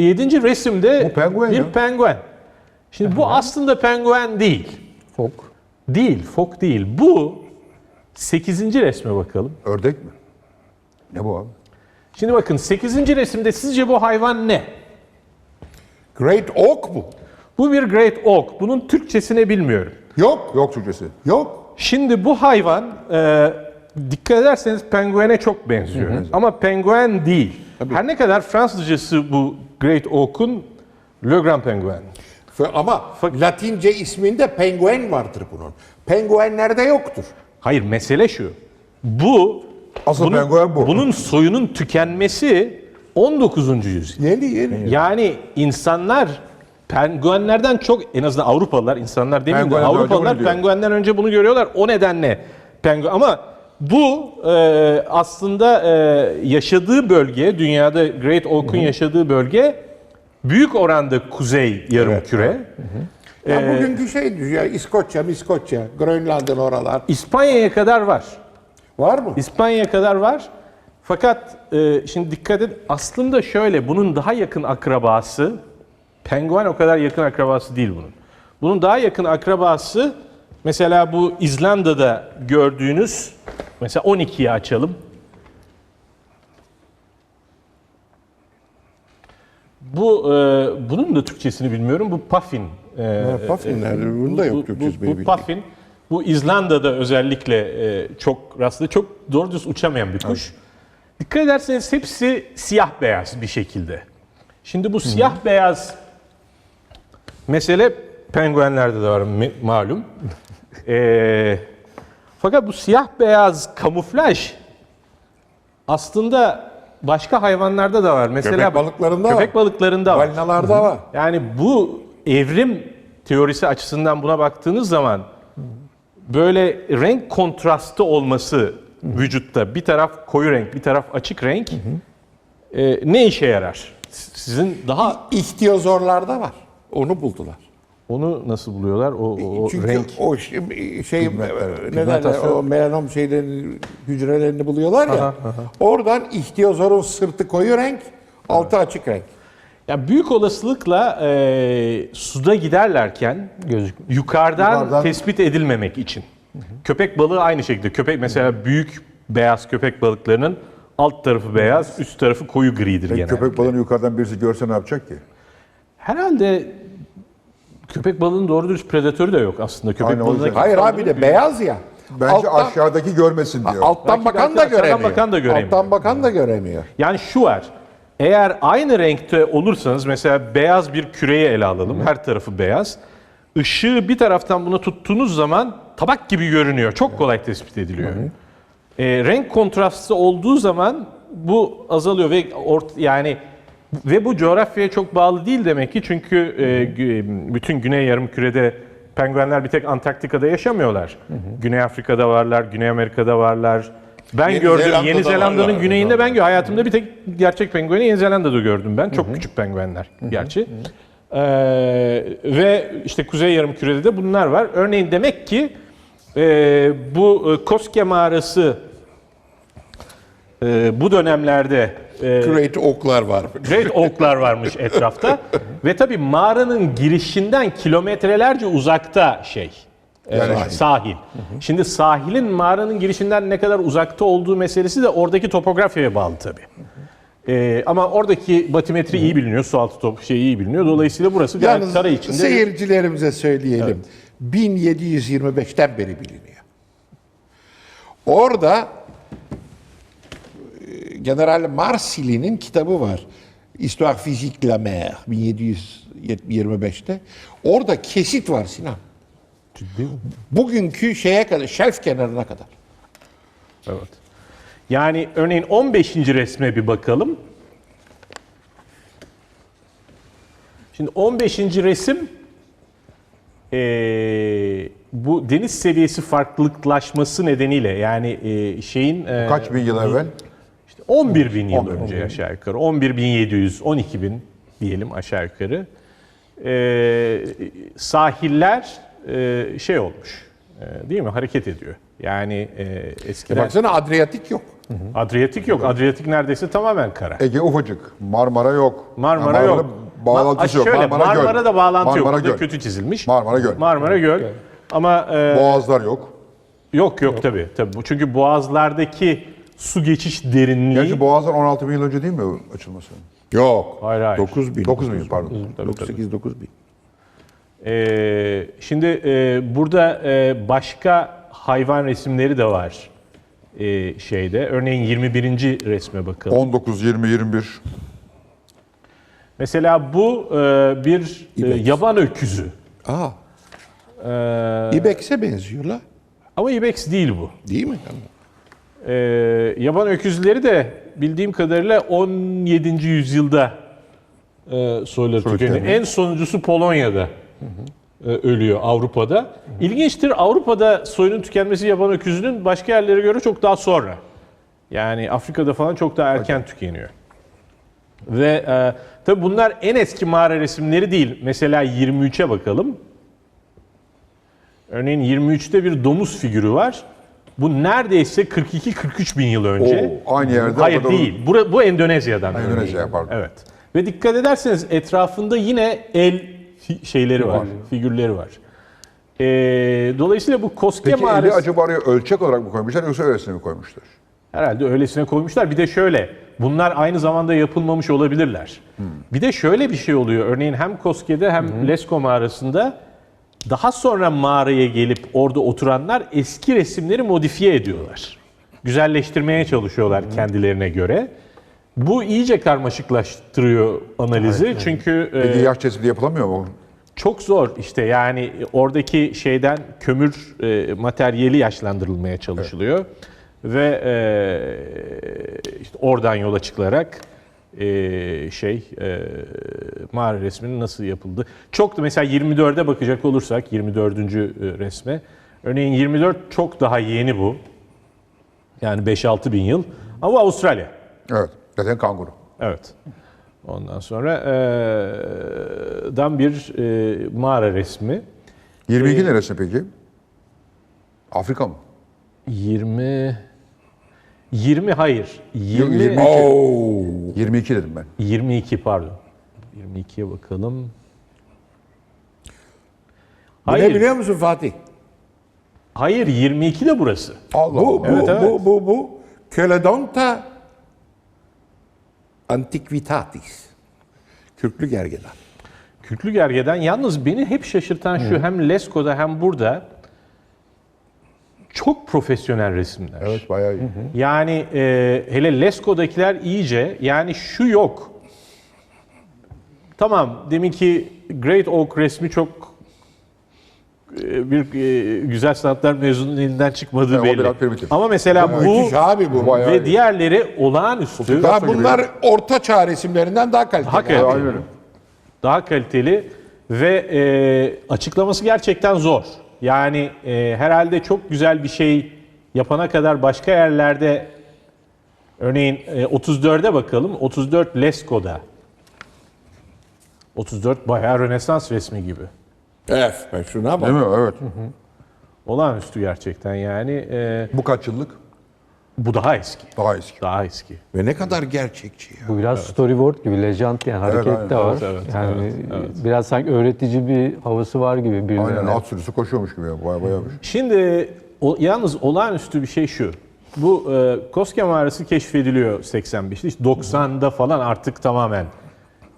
Yedinci resimde Bu penguen bir ya. penguen. Şimdi bu aslında penguen değil. Fok. Değil, fok değil. Bu 8. resme bakalım. Ördek mi? Ne bu abi? Şimdi bakın 8. resimde sizce bu hayvan ne? Great Oak mu? Bu bir Great Oak. Bunun Türkçesini bilmiyorum. Yok. Yok Türkçesi. Yok. Şimdi bu hayvan e, dikkat ederseniz penguene çok benziyor. Ama penguen değil. Her ne kadar Fransızcası bu Great Oak'un Le Grand Penguen. F- Ama Latince isminde penguen vardır bunun. Penguenlerde yoktur. Hayır mesele şu. Bu Asıl penguen bu. Bunun soyunun tükenmesi 19. yüzyıl. Yeni yeni. Yani insanlar penguenlerden çok en azından Avrupalılar insanlar demeyeyim de Penguenden önce Avrupalılar penguenden önce bunu görüyorlar. O nedenle penguen ama bu e, aslında e, yaşadığı bölge dünyada Great Oak'un yaşadığı bölge büyük oranda kuzey yarımküre. Ya bugünkü şey ya İskoçya, İskoçya, Grönland'ın oralar. İspanya'ya kadar var. Var mı? İspanya'ya kadar var. Fakat e, şimdi dikkat et aslında şöyle bunun daha yakın akrabası penguen o kadar yakın akrabası değil bunun. Bunun daha yakın akrabası mesela bu İzlanda'da gördüğünüz mesela 12'yi açalım. Bu e, bunun da Türkçesini bilmiyorum. Bu puffin. E, puffin nerede? Bunda yok bu, Türkçesi bu, bu puffin. Bu İzlanda'da özellikle e, çok rastlı, çok doğru düz uçamayan bir kuş. Dikkat ederseniz hepsi siyah beyaz bir şekilde. Şimdi bu siyah beyaz mesele penguenlerde de var malum. E, fakat bu siyah beyaz kamuflaj aslında başka hayvanlarda da var. Mesela Köpek balıklarında var. köpek balıklarında var. Balinalarda var. Yani bu evrim teorisi açısından buna baktığınız zaman böyle renk kontrastı olması vücutta bir taraf koyu renk bir taraf açık renk e, ne işe yarar? Sizin daha İhtiyozorlarda var. Onu buldular. Onu nasıl buluyorlar o, o, Çünkü renk? o şey, şey ne derler, pigmentasyon. o melanom şeylerini, hücrelerini buluyorlar ya. Oradan ihtiyozorun sırtı koyu renk, altı açık renk. Ya büyük olasılıkla e, suda giderlerken Gözük. yukarıdan, Yukarıdan- tespit edilmemek için. Köpek balığı aynı şekilde. Köpek mesela büyük beyaz köpek balıklarının alt tarafı beyaz, üst tarafı koyu gridir Peki genelde. köpek balığını yukarıdan birisi görse ne yapacak ki? Herhalde köpek balığının doğru dürüst predatörü de yok aslında. Köpek Aynen, balığına. Hayır abi de beyaz ya. Bence Alttan- aşağıdaki görmesin diyor. Alttan Belki- bakan belki da göremiyor. bakan da göremiyor. Alttan bakan da göremiyor. Yani şu var. Eğer aynı renkte olursanız mesela beyaz bir küreyi ele alalım. Her tarafı beyaz. Işığı bir taraftan buna tuttuğunuz zaman tabak gibi görünüyor. Çok kolay tespit ediliyor. E, renk kontrastı olduğu zaman bu azalıyor ve ort yani ve bu coğrafyaya çok bağlı değil demek ki çünkü e, gü- bütün Güney Yarımküre'de penguenler bir tek Antarktika'da yaşamıyorlar. Güney Afrika'da varlar, Güney Amerika'da varlar. Ben Yeni gördüm Zelanda'da Yeni Zelanda'nın varlar. güneyinde ben hayatımda bir tek gerçek pengueni Yeni Zelanda'da gördüm ben. Çok küçük penguenler gerçi. Ee, ve işte Kuzey Yarımküre'de de bunlar var. Örneğin demek ki e, bu e, Koske mağarası e, bu dönemlerde e, Great oklar var. Great Oak'lar varmış etrafta. Ve tabii mağaranın girişinden kilometrelerce uzakta şey. e, sahil. Şimdi sahilin mağaranın girişinden ne kadar uzakta olduğu meselesi de oradaki topografyaya bağlı tabii. E, ama oradaki batimetri iyi biliniyor, su altı top şey iyi biliniyor. Dolayısıyla burası Yalnız saray içinde. seyircilerimize söyleyelim. 1725'ten beri biliniyor. Orada General Marsili'nin kitabı var. Histoire physique de la mer 1725'te. Orada kesit var Sinan. Bugünkü şeye kadar, şelf kenarına kadar. Evet. Yani örneğin 15. resme bir bakalım. Şimdi 15. resim eee, bu deniz seviyesi farklılıklaşması nedeniyle yani eee, şeyin eee, Kaç bin yıl evvel? 11 bin yıl 11 bin. önce aşağı yukarı. 11.700, 12 bin diyelim aşağı yukarı. Eee, sahiller eee, şey olmuş. eee, değil mi? Hareket ediyor. Yani E eskiden... baksana Adriyatik yok. Adriyatik yok. Adriyatik neredeyse tamamen kara. Ege ufacık. Marmara yok. Marmara Ha, yok. Bağlantısı Ma- yok. Şöyle, Marmara, Göl. Marmara'da bağlantı yok. Marmara Burada Göl. kötü çizilmiş. Marmara Göl. Marmara Göl. Ama e, Boğazlar yok. yok yok tabii. tabii. Bu- Çünkü boğazlardaki su geçiş derinliği Gerçi Boğazlar 16 bin yıl önce değil mi açılması? Yok. Hayır, hayır. 9 bin. 9 bin pardon. 8 9 bin. Ee, şimdi e, burada e, başka hayvan resimleri de var e, şeyde. Örneğin 21. resme bakalım. 19, 20, 21. Mesela bu e, bir e, İbex. yaban öküzü. Aa. Ee, İbex'e benziyor la. ama ibex değil bu. Değil mi? Tamam. Ee, yaban öküzleri de bildiğim kadarıyla 17. yüzyılda e, soyları tükeniyor. En sonuncusu Polonya'da e, ölüyor Avrupa'da. İlginçtir Avrupa'da soyunun tükenmesi yaban öküzünün başka yerlere göre çok daha sonra. Yani Afrika'da falan çok daha erken tükeniyor. Ve e, tabi bunlar en eski mağara resimleri değil. Mesela 23'e bakalım. Örneğin 23'te bir domuz figürü var. Bu neredeyse 42-43 bin yıl önce. Oo, aynı yerde. Hayır değil. Bura, bu Endonezya'dan. Endonezya, pardon. Evet. Ve dikkat ederseniz etrafında yine el şeyleri var, figürleri var. Ee, dolayısıyla bu Koske Peki eli mağarası acaba oraya ölçek olarak mı koymuşlar yoksa öylesine mi koymuşlar? herhalde öylesine koymuşlar. Bir de şöyle, bunlar aynı zamanda yapılmamış olabilirler. Bir de şöyle bir şey oluyor. Örneğin hem Koske'de hem Lesko mağarasında daha sonra mağaraya gelip orada oturanlar eski resimleri modifiye ediyorlar. Güzelleştirmeye çalışıyorlar kendilerine göre. Bu iyice karmaşıklaştırıyor analizi. Çünkü e, Peki yaş tespiti yapılamıyor mu? çok zor işte yani oradaki şeyden kömür e, materyali yaşlandırılmaya çalışılıyor ve e, işte oradan yola çıkılarak e, şey e, mağara resminin nasıl yapıldı. Çok da mesela 24'e bakacak olursak 24. resme örneğin 24 çok daha yeni bu. Yani 5-6 bin yıl ama Avustralya. Evet. Zaten kanguru. Evet. Ondan sonra eee, dan bir eee, mağara resmi. 22 neresi peki? Afrika mı? 20 20 hayır. 20 22. Oo. 22 dedim ben. 22 pardon. 22'ye bakalım. Bu ne Hayır. biliyor musun Fatih? Hayır 22 de burası. Allah Bu, Allah. bu, Evet, evet. bu, bu, bu. Keledonta antiquitatis. Kürklü gergedan. Kürklü gergeden yalnız beni hep şaşırtan şu hem Lesko'da hem burada çok profesyonel resimler. Evet bayağı iyi. Yani e, hele Lesko'dakiler iyice yani şu yok. Tamam deminki Great Oak resmi çok e, bir e, güzel sanatlar mezununun elinden çıkmadığı o belli. biraz primitif. Ama mesela bu Müthiş abi bu. Bayağı ve iyi. diğerleri olağanüstü. Daha bunlar orta çağ resimlerinden daha kaliteli. Daha kaliteli. Aynen öyle. Daha kaliteli ve e, açıklaması gerçekten zor. Yani e, herhalde çok güzel bir şey yapana kadar başka yerlerde örneğin e, 34'e bakalım. 34 Lesko'da. 34 bayağı Rönesans resmi gibi. Evet, ben şuna bak. Değil mi? Evet. Olağanüstü gerçekten yani. E, Bu kaç yıllık? Bu daha eski. Daha eski. Daha eski. Ve ne kadar gerçekçi ya. Bu biraz storyboard gibi, legend yani hareket aynen. de var. Evet, evet, yani biraz sanki öğretici bir havası var gibi birbirine. Aynen at sürüsü koşuyormuş gibi. ya, Bayağı bayağı. Şimdi o, yalnız olağanüstü bir şey şu. Bu e, Koske mağarası keşfediliyor 85'te. İşte 90'da falan artık tamamen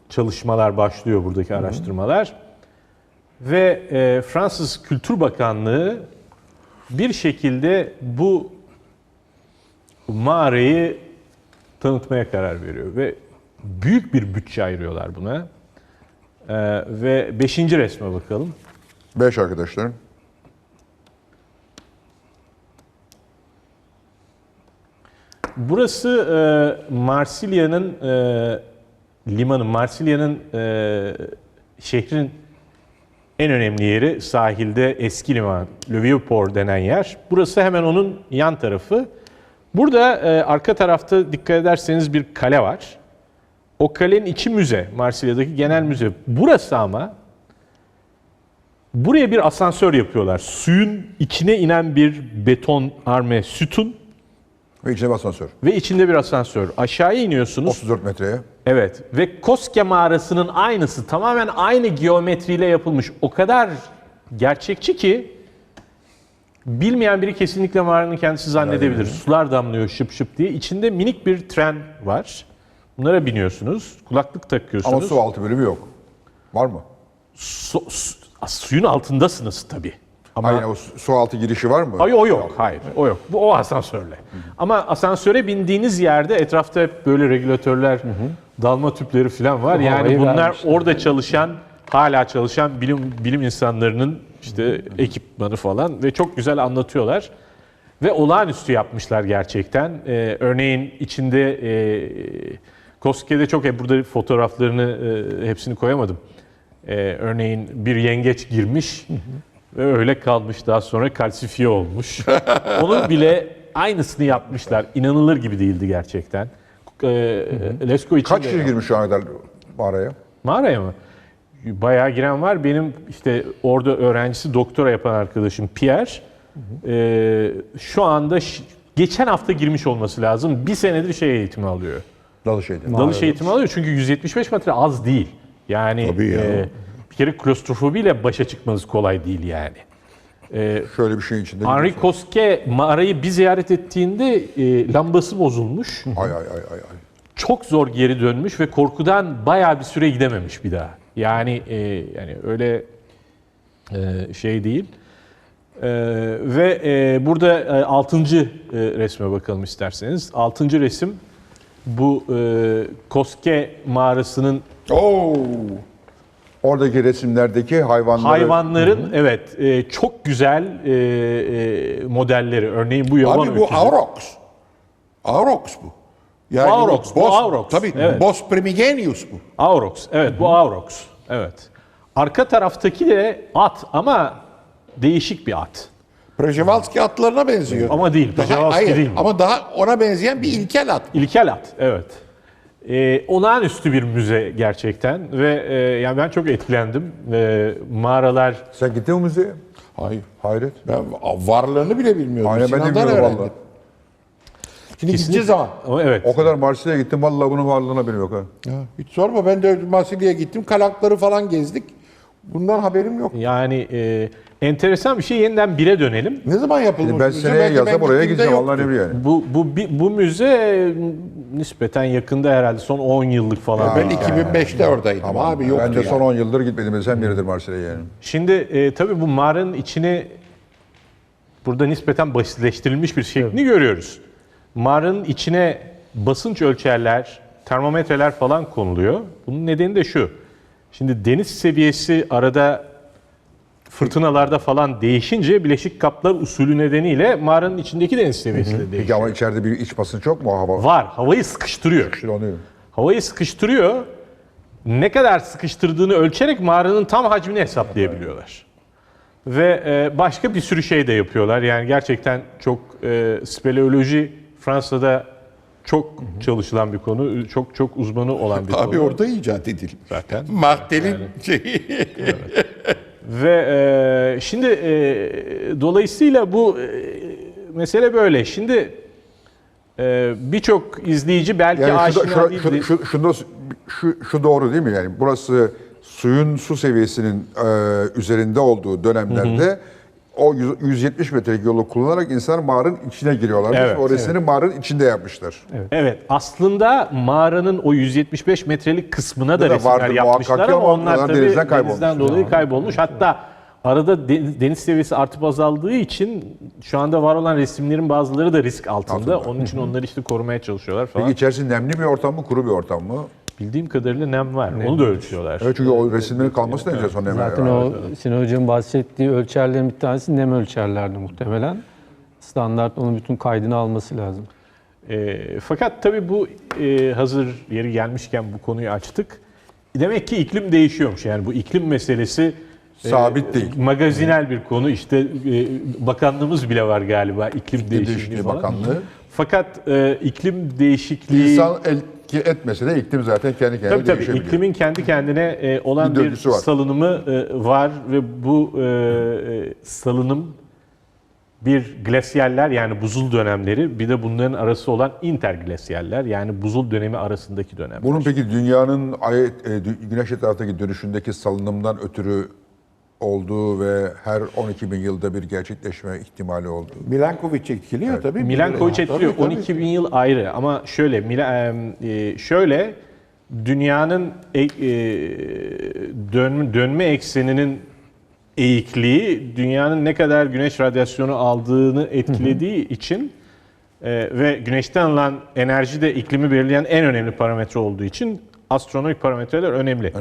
çalışmalar başlıyor buradaki araştırmalar. Ve e, Fransız Kültür Bakanlığı bir şekilde bu mağarayı tanıtmaya karar veriyor ve büyük bir bütçe ayırıyorlar buna. E, ve 5. resme bakalım. 5 arkadaşlar. Burası e, Marsilya'nın e, limanı, Marsilya'nın e, şehrin en önemli yeri sahilde eski liman, Le Vieux-Port denen yer. Burası hemen onun yan tarafı. Burada e, arka tarafta dikkat ederseniz bir kale var. O kalenin içi müze, Marsilya'daki genel müze. Burası ama buraya bir asansör yapıyorlar. Suyun içine inen bir beton arme sütun Ve içine bir asansör. ve içinde bir asansör. Aşağıya iniyorsunuz. 34 metreye. Evet ve Koske mağarasının aynısı tamamen aynı geometriyle yapılmış. O kadar gerçekçi ki bilmeyen biri kesinlikle mağaranın kendisi zannedebilir. Sular damlıyor şıp şıp diye. İçinde minik bir tren var. Bunlara biniyorsunuz. Kulaklık takıyorsunuz. Ama su altı bölümü yok. Var mı? Su- su- suyun altındasınız tabii. Ama Aynen o su altı girişi var mı? Ay, o yok. Hayır. O yok. Bu o asansörle. Ama asansöre bindiğiniz yerde etrafta hep böyle regülatörler, dalma tüpleri falan var. Yani bunlar orada çalışan, hala çalışan bilim bilim insanlarının işte ekipmanı falan ve çok güzel anlatıyorlar. Ve olağanüstü yapmışlar gerçekten. Ee, örneğin içinde e, Koske'de çok hep burada fotoğraflarını e, hepsini koyamadım. Ee, örneğin bir yengeç girmiş ve öyle kalmış daha sonra kalsifiye olmuş. Onun bile aynısını yapmışlar. İnanılır gibi değildi gerçekten. Ee, Lesko için Kaç de- kişi girmiş şu ana kadar mağaraya? Mağaraya mı? Bayağı giren var. Benim işte orada öğrencisi doktora yapan arkadaşım Pierre. e, şu anda geçen hafta girmiş olması lazım. Bir senedir şey eğitimi alıyor. Dalış şeydi. Dalış eğitimi alıyor çünkü 175 metre az değil. Yani Tabii ya. e, bir kere klostrofobiyle başa çıkmanız kolay değil yani. Şöyle bir şeyin içinde. Henri Koske mağarayı bir ziyaret ettiğinde e, lambası bozulmuş. Ay ay ay ay. ay. çok zor geri dönmüş ve korkudan bayağı bir süre gidememiş bir daha. Yani e, yani öyle e, şey değil. E, ve e, burada e, 6. resme bakalım isterseniz. 6. resim bu e, Koske mağarasının Oo. Oradaki resimlerdeki hayvanları. hayvanların evet e, çok güzel e, e, modelleri. Örneğin bu yaban Abi bu öküzü. Aurox. Aurox bu. Yani Aurox, bu Bos- Aurox. Tabii Evet. Bos primigenius bu. Aurox. Evet bu Aurox. Evet. Arka taraftaki de at ama değişik bir at. Przevalski atlarına benziyor. Ama değil, Przevalski değil bu. Ama daha ona benzeyen bir ilkel at. İlkel at. Evet. Ee, olağanüstü bir müze gerçekten ve e, yani ben çok etkilendim. Ee, mağaralar Sen gittin mi müzeye? Hayır. Hayret. Ben varlığını bile bilmiyordum. Aynen ben de Sinan'dan bilmiyorum öğrendim. valla. Şimdi gideceğiz ama. ama evet. O kadar Marsilya'ya gittim vallahi bunun varlığına benim yok ha. Ya, hiç sorma ben de Marsilya'ya gittim. Kalakları falan gezdik. Bundan haberim yok. Yani e, enteresan bir şey yeniden bire dönelim. Ne zaman yapılmış? Şimdi ben müze? seneye Belki ben oraya gittiğimde gideceğim. Allah ne biliyor yani. Bu bu bi- bu müze nispeten yakında herhalde son 10 yıllık falan. Ben 2005'te oradaydım abi yoktu Ben de ya. son 10 yıldır gitmedim desem biridir Marsilya'ya yani. Şimdi e, tabii bu mağaranın içini burada nispeten basitleştirilmiş bir şeklini görüyoruz. Mağaranın içine basınç ölçerler, termometreler falan konuluyor. Bunun nedeni de şu. Şimdi deniz seviyesi arada fırtınalarda falan değişince bileşik kaplar usulü nedeniyle mağaranın içindeki deniz seviyesi de Peki değişiyor. ama içeride bir iç basınç yok mu hava? Var. Havayı sıkıştırıyor. Onu. Havayı sıkıştırıyor. Ne kadar sıkıştırdığını ölçerek mağaranın tam hacmini hesaplayabiliyorlar. Ve e, başka bir sürü şey de yapıyorlar. Yani gerçekten çok e, speleoloji Fransa'da çok çalışılan bir konu. Çok çok uzmanı olan bir Abi konu. orada icat edilmiş. Zaten. Martel'in şeyi. Ve e, şimdi e, dolayısıyla bu e, mesele böyle. Şimdi e, birçok izleyici belki Yani şu, aşina şu, değildir. şu, şu, şu, şu doğru değil mi? Yani burası suyun su seviyesinin e, üzerinde olduğu dönemlerde o yüz- 170 metrelik yolu kullanarak insanlar mağaranın içine giriyorlar. Evet, o resmini mağaranın içinde yapmışlar. Evet aslında mağaranın o 175 metrelik kısmına da da resimler vardır yapmışlar ama ama onlar onlar tabii denizden denizden, kaybolmuş. dolayı kaybolmuş. Hatta arada deniz, deniz seviyesi artıp azaldığı için şu anda var olan resimlerin bazıları da risk altında. Altında. Onun için onları işte korumaya çalışıyorlar falan. Peki içerisi nemli bir ortam mı, kuru bir ortam mı? Bildiğim kadarıyla nem var. Onu da ölçüyorlar. Evet çünkü o resimlerin kalması da enteresan nem. Zaten o Sinan Hoca'nın bahsettiği ölçerlerin bir tanesi nem ölçerlerdi muhtemelen. Standart onun bütün kaydını alması lazım. E, fakat tabii bu e, hazır yeri gelmişken bu konuyu açtık. Demek ki iklim değişiyormuş. Yani bu iklim meselesi e, Sabit değil. Magazinel bir konu. İşte e, bakanlığımız bile var galiba iklim değişikliği Değişikliği falan. Bakanlığı. Fakat e, iklim değişikliği İnsan etki etmese de iklim zaten kendi kendine tabii tabii değişebiliyor. iklimin kendi kendine e, olan Bir bir, var. salınımı e, var ve bu e, e, salınım bir glasyaller yani buzul dönemleri bir de bunların arası olan interglasyaller yani buzul dönemi arasındaki dönem. Bunun peki dünyanın ay, e, güneş etrafındaki dönüşündeki salınımdan ötürü olduğu ve her 12 bin yılda bir gerçekleşme ihtimali olduğu. Milankovic etkiliyor tabii. Milankovic Tabii, etkiliyor. tabii. 12 bin yıl ayrı ama şöyle e, şöyle dünyanın e- e, dönme, dönme ekseninin eğikliği dünyanın ne kadar güneş radyasyonu aldığını etkilediği için e, ve güneşten alınan enerji de iklimi belirleyen en önemli parametre olduğu için astronomik parametreler önemli.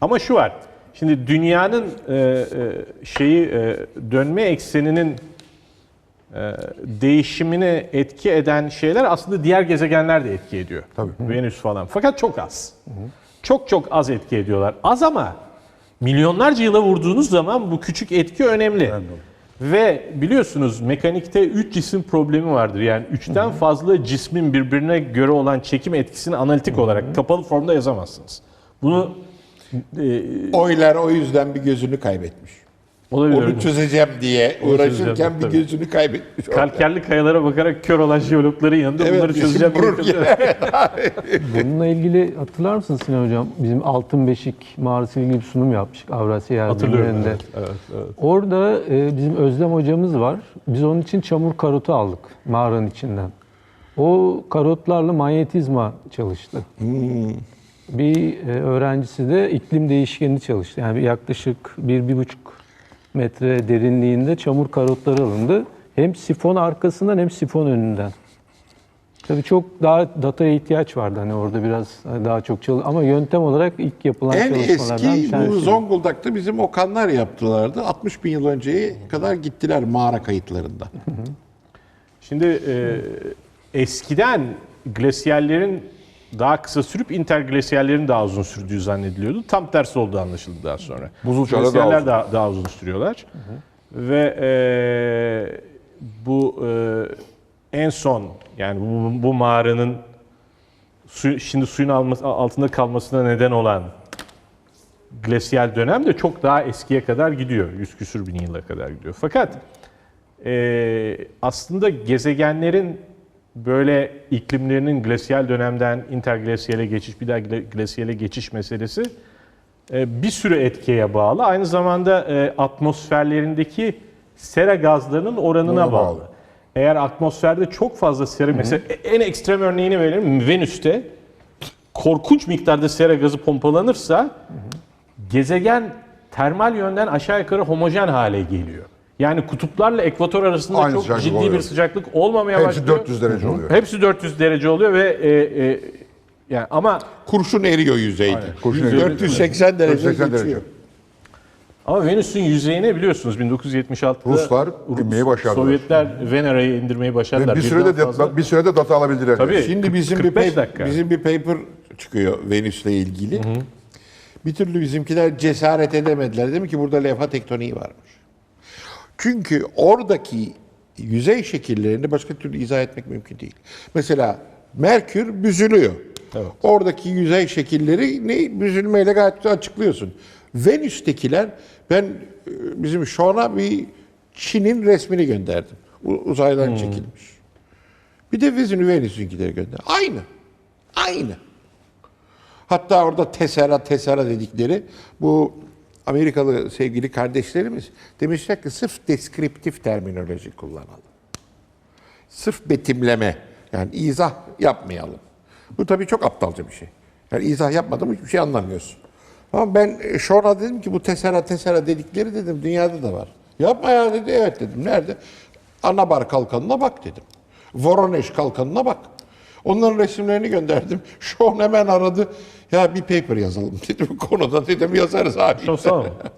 Ama şu var. Şimdi dünyanın e, e, şeyi e, dönme ekseninin değişimini etki eden şeyler aslında diğer gezegenler de etki ediyor. Tabii. Venüs falan. Fakat çok az. Çok çok az etki ediyorlar. Az ama milyonlarca yıla vurduğunuz zaman bu küçük etki önemli. Ve biliyorsunuz mekanikte 3 cisim problemi vardır. Yani 3'ten fazla cismin birbirine göre olan çekim etkisini analitik olarak kapalı formda yazamazsınız. Bunu Oylar o yüzden bir gözünü kaybetmiş. olabilir. Onu çözeceğim diye uğraşırken çözeceğim, bir tabii. gözünü kaybetmiş. Kalkerli kayalara bakarak kör olan jeologların yanında Evet, bunları çözeceğim. Bununla ilgili hatırlar mısın Sinan Hocam? Bizim Altın Beşik mağarası ilgili bir sunum yapmıştık Avrasya. Bilimleri'nde. Evet, evet, evet. Orada e, bizim Özlem hocamız var. Biz onun için çamur karotu aldık mağaranın içinden. O karotlarla manyetizma çalıştı. Bir e, öğrencisi de iklim değişkenini çalıştı. Yani yaklaşık bir, bir buçuk metre derinliğinde çamur karotları alındı. Hem sifon arkasından hem sifon önünden. Tabii çok daha dataya ihtiyaç vardı hani orada biraz daha çok çalış ama yöntem olarak ilk yapılan En çalışmalardan bir eski bu tanesi. Zonguldak'ta bizim Okanlar yaptılardı. 60 bin yıl önceye kadar gittiler mağara kayıtlarında. Şimdi e, eskiden glasyallerin daha kısa sürüp interglasyallerin daha uzun sürdüğü zannediliyordu. Tam tersi olduğu anlaşıldı daha sonra. Buzul çağda daha uzun. daha, daha uzun sürüyorlar. Ve e, bu e, en son yani bu, bu mağaranın su, şimdi suyun alması, altında kalmasına neden olan glasyal dönem de çok daha eskiye kadar gidiyor. Yüz küsür bin yıla kadar gidiyor. Fakat e, aslında gezegenlerin böyle iklimlerinin glasyal dönemden interglasyale geçiş, bir daha gla- glasyale geçiş meselesi e, bir sürü etkiye bağlı. Aynı zamanda e, atmosferlerindeki sera gazlarının oranına Ona bağlı. bağlı. Eğer atmosferde çok fazla sera, mesela en ekstrem örneğini verelim. Venüs'te korkunç miktarda sera gazı pompalanırsa gezegen termal yönden aşağı yukarı homojen hale geliyor. Yani kutuplarla ekvator arasında Aynı çok sıcaklık ciddi oluyor. bir sıcaklık olmamaya Hepsi başlıyor. 400 derece oluyor. Hepsi 400 derece oluyor ve e, e, yani ama Kurşun eriyor yüzeyde. kurşun eriyor. 480 derece 480 derece. geçiyor. ama Venüs'ün yüzeyine biliyorsunuz 1976'da Ruslar inmeyi başardılar. Sovyetler Venera'yı indirmeyi başardılar. Ve bir Birden sürede fazla- bir sürede data alabildiler. Tabii. Şimdi bizim bir 45 paper, dakika. bizim bir paper çıkıyor Venüs'le ilgili. Bir türlü bizimkiler cesaret edemediler. Demek ki burada levha tektoniği varmış. Çünkü oradaki yüzey şekillerini başka türlü izah etmek mümkün değil. Mesela Merkür büzülüyor. Oradaki yüzey şekilleri ne büzülmeyle gayet açıklıyorsun. Venüs'tekiler ben e, bizim Şon'a bir Çin'in resmini gönderdim. Uzaydan çekilmiş. Bir de Venüs'ün Venüs'ünkileri gönder. Aynı. Aynı. Hatta orada tesera tesera dedikleri bu Amerikalı sevgili kardeşlerimiz demişler ki sırf deskriptif terminoloji kullanalım. Sırf betimleme yani izah yapmayalım. Bu tabii çok aptalca bir şey. Yani izah yapmadan hiçbir şey anlamıyorsun. Ama ben Şor'a dedim ki bu tesera tesera dedikleri dedim dünyada da var. Yapma ya dedi. Evet dedim. Nerede? Anabar kalkanına bak dedim. Voroneş kalkanına bak. Onların resimlerini gönderdim. Şon hemen aradı. Ya bir paper yazalım dedim. Konuda dedim yazarız abi. Çok sağ olun.